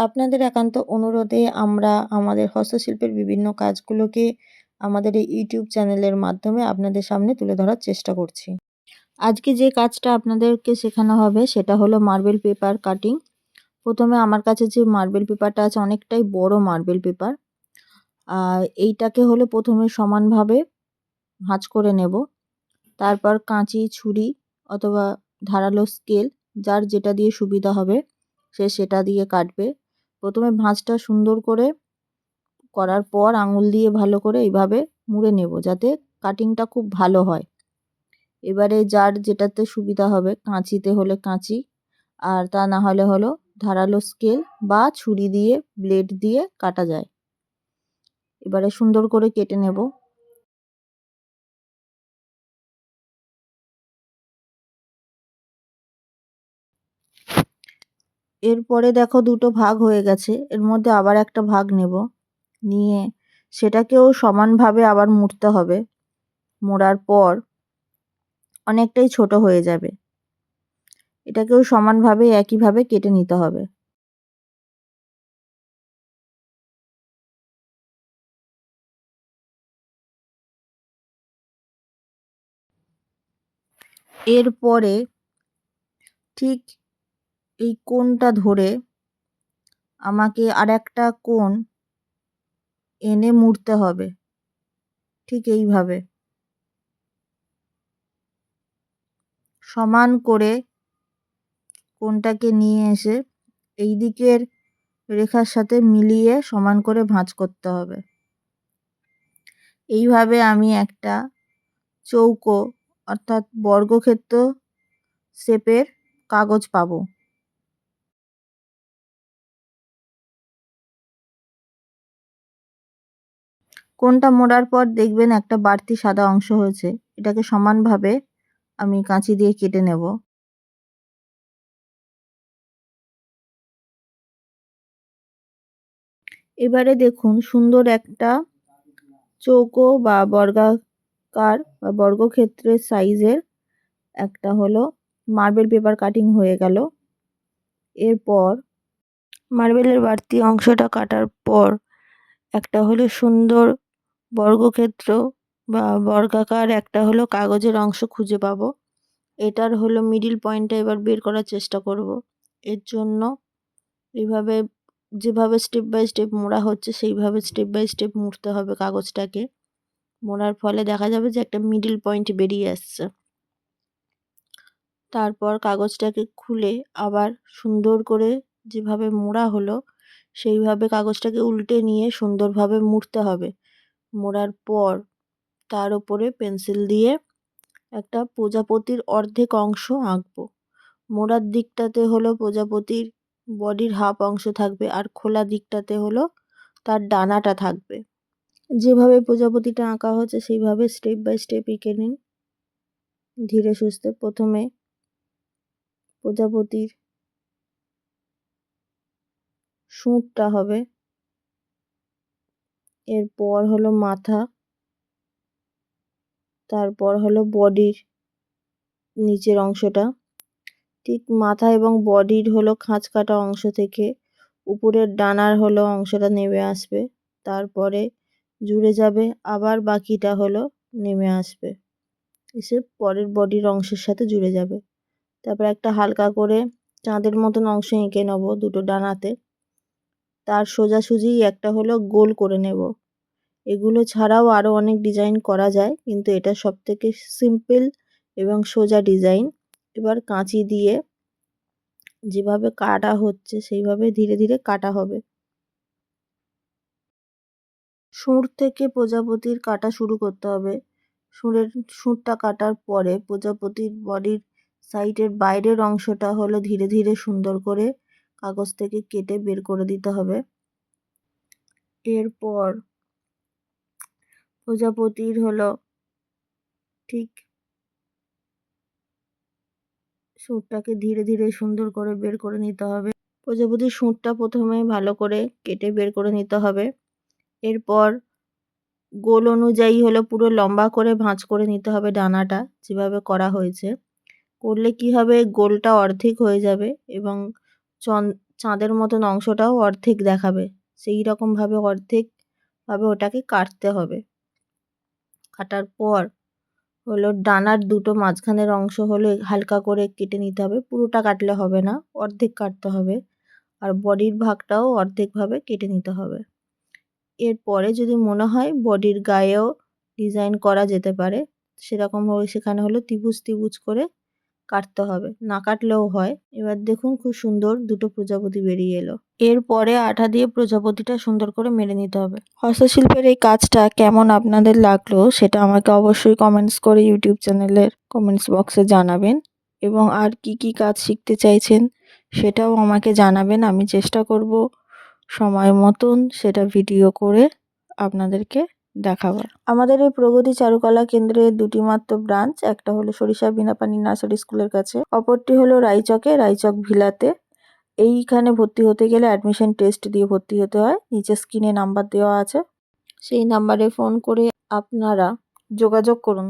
আপনাদের একান্ত অনুরোধে আমরা আমাদের হস্তশিল্পের বিভিন্ন কাজগুলোকে আমাদের এই ইউটিউব চ্যানেলের মাধ্যমে আপনাদের সামনে তুলে ধরার চেষ্টা করছি। আজকে যে কাজটা আপনাদেরকে শেখানো হবে সেটা হলো মার্বেল পেপার কাটিং। প্রথমে আমার কাছে যে মার্বেল পেপারটা আছে অনেকটাই বড় মার্বেল পেপার। এইটাকে হলো প্রথমে সমানভাবে ভাঁজ করে নেব। তারপর কাঁচি, ছুরি অথবা ধারালো স্কেল, যার যেটা দিয়ে সুবিধা হবে সে সেটা দিয়ে কাটবে। প্রথমে ভাঁজটা সুন্দর করে করার পর আঙুল দিয়ে ভালো করে এইভাবে মুড়ে নেব যাতে কাটিংটা খুব ভালো হয়। এবারে যার যেটাতে সুবিধা হবে কাঁচিতে হলে কাঁচি আর তা না হলে হলো ধারালো স্কেল বা ছুরি দিয়ে ব্লেড দিয়ে কাটা যায়। এবারে সুন্দর করে কেটে নেব। এরপরে দেখো দুটো ভাগ হয়ে গেছে, এর মধ্যে আবার একটা ভাগ নেব। নিয়ে সেটাকেও সমানভাবে আবার মুড়তে হবে। মোড়ার পর অনেকটাই ছোট হয়ে যাবে। এটাকেও সমানভাবে একইভাবে কেটে নিতে হবে। এরপরে ঠিক এই কোণটা ধরে আমাকে আর একটা কোণ এনে মুড়তে হবে। ঠিক এইভাবে। সমান করে কোণটাকে নিয়ে এসে এই দিকের রেখার সাথে মিলিয়ে সমান করে ভাঁজ করতে হবে। এইভাবে আমি একটা চৌকো অর্থাৎ বর্গক্ষেত্র শেপের কাগজ পাবো। কোনটা মোড়ার পর দেখবেন একটা বাড়তি সাদা অংশ হয়েছে। এটাকে সমানভাবে আমি কাঁচি দিয়ে কেটে নেব। এবারে দেখুন সুন্দর একটা চৌকো বা বর্গাকার বা বর্গক্ষেত্রের সাইজের একটা হলো মার্বেল পেপার কাটিং হয়ে গেল। এরপর মার্বেলের বাড়তি অংশটা কাটার পর একটা হলো সুন্দর বর্গক্ষেত্র বা বর্গাকার একটা হলো কাগজের অংশ খুঁজে পাবো। এটার হলো মিডিল পয়েন্টটা এবার বের করার চেষ্টা করব। এর জন্য এইভাবে যেভাবে স্টেপ বাই স্টেপ মোড়া হচ্ছে, সেইভাবে স্টেপ বাই স্টেপ মুড়তে হবে কাগজটাকে। মোড়ার ফলে দেখা যাবে যে একটা মিডিল পয়েন্ট বেরিয়ে আসছে। তারপর কাগজটাকে খুলে আবার সুন্দর করে যেভাবে মোড়া হলো, সেইভাবে কাগজটাকে উল্টে নিয়ে সুন্দরভাবে মুড়তে হবে। মোড়ার পর তার ওপরে পেন্সিল দিয়ে একটা প্রজাপতির অর্ধেক অংশ আঁকবো। মোড়ার দিকটাতে হলো প্রজাপতির বডির হাফ অংশ থাকবে আর খোলা দিকটাতে হলো তার ডানাটা থাকবে। যেভাবে প্রজাপতিটা আঁকা হচ্ছে সেইভাবে স্টেপ বাই স্টেপ এঁকে নিন। ধীরে সুস্থে প্রথমে প্রজাপতির সুঁটটা হবে। এরপর হলো মাথা, তারপর হলো বডির নিচের অংশটা। ঠিক মাথা এবং বডির হলো খাঁজ কাটা অংশ থেকে উপরের ডানার হলো অংশটা নেমে আসবে, তারপরে জুড়ে যাবে, আবার বাকিটা হলো নেমে আসবে। এসে পরের বডির অংশের সাথে জুড়ে যাবে। তারপর একটা হালকা করে চাঁদের মতন অংশ এঁকে নেব দুটো ডানাতে। তার সোজাসুজি একটা হলো গোল করে নেব। এগুলো ছাড়াও আরও অনেক ডিজাইন করা যায়, কিন্তু এটা সব থেকে সিম্পল এবং সোজা ডিজাইন। এবার কাঁচি দিয়ে যেভাবে কাটা হচ্ছে, সেইভাবে ধীরে ধীরে কাটা হবে। সুর থেকে প্রজাপতির কাটা শুরু করতে হবে। সুরের সুরটা কাটার পরে প্রজাপতির বডির সাইডের বাইরের অংশটা হলো ধীরে ধীরে সুন্দর করে কাগজ থেকে কেটে বের করে দিতে হবে। এরপর প্রজাপতির হলো ঠিক সুরটাকে ধীরে ধীরে সুন্দর করে বের করে নিতে হবে। প্রজাপতির সুরটা প্রথমে ভালো করে কেটে বের করে নিতে হবে। এরপর গোল অনুযায়ী হলো পুরো লম্বা করে ভাঁজ করে নিতে হবে ডানাটা, যেভাবে করা হয়েছে। করলে কি হবে? গোলটা অর্ধেক হয়ে যাবে এবং চাঁদের মতন অংশটাও অর্ধেক দেখাবে। সেই রকমভাবে অর্ধেকভাবে ওটাকে কাটতে হবে। কাটার পর হলো ডানার দুটো মাঝখানের অংশ হলো হালকা করে কেটে নিতে হবে। পুরোটা কাটলে হবে না, অর্ধেক কাটতে হবে। আর বডির ভাগটাও অর্ধেকভাবে কেটে নিতে হবে। এরপরে যদি মনে হয় বডির গায়েও ডিজাইন করা যেতে পারে, সেরকমভাবে সেখানে হলো ত্রিভুজ ত্রিভুজ করে কাটতে হবে। না কাটলেও হয়। এবার দেখুন খুব সুন্দর দুটো প্রজাপতি বেরিয়ে এলো। এরপরে আঠা দিয়ে প্রজাপতিটা সুন্দর করে মেরে নিতে হবে। হস্তশিল্পের এই কাজটা কেমন আপনাদের লাগল সেটা আমাকে অবশ্যই কমেন্টস করে ইউটিউব চ্যানেলের কমেন্টস বক্সে জানাবেন। এবং আর কি কি কাজ শিখতে চাইছেন সেটাও আমাকে জানাবেন। আমি চেষ্টা করব সময় মতন সেটা ভিডিও করে আপনাদেরকে দেখাবার আমাদের এই প্রগতি চারুকলা কেন্দ্রে দুটি মাত্র ব্রাঞ্চ, একটা হলো সরিষা বিনাপানি নার্সারি স্কুলের কাছে, অপরটি হলো রায়চকে রায়চক ভিলাতে। এইখানে ভর্তি হতে গেলে অ্যাডমিশন টেস্ট দিয়ে ভর্তি হতে হয়, নিচে স্ক্রিনে নাম্বার দেওয়া আছে। সেই নাম্বারে ফোন করে আপনারা যোগাযোগ করুন।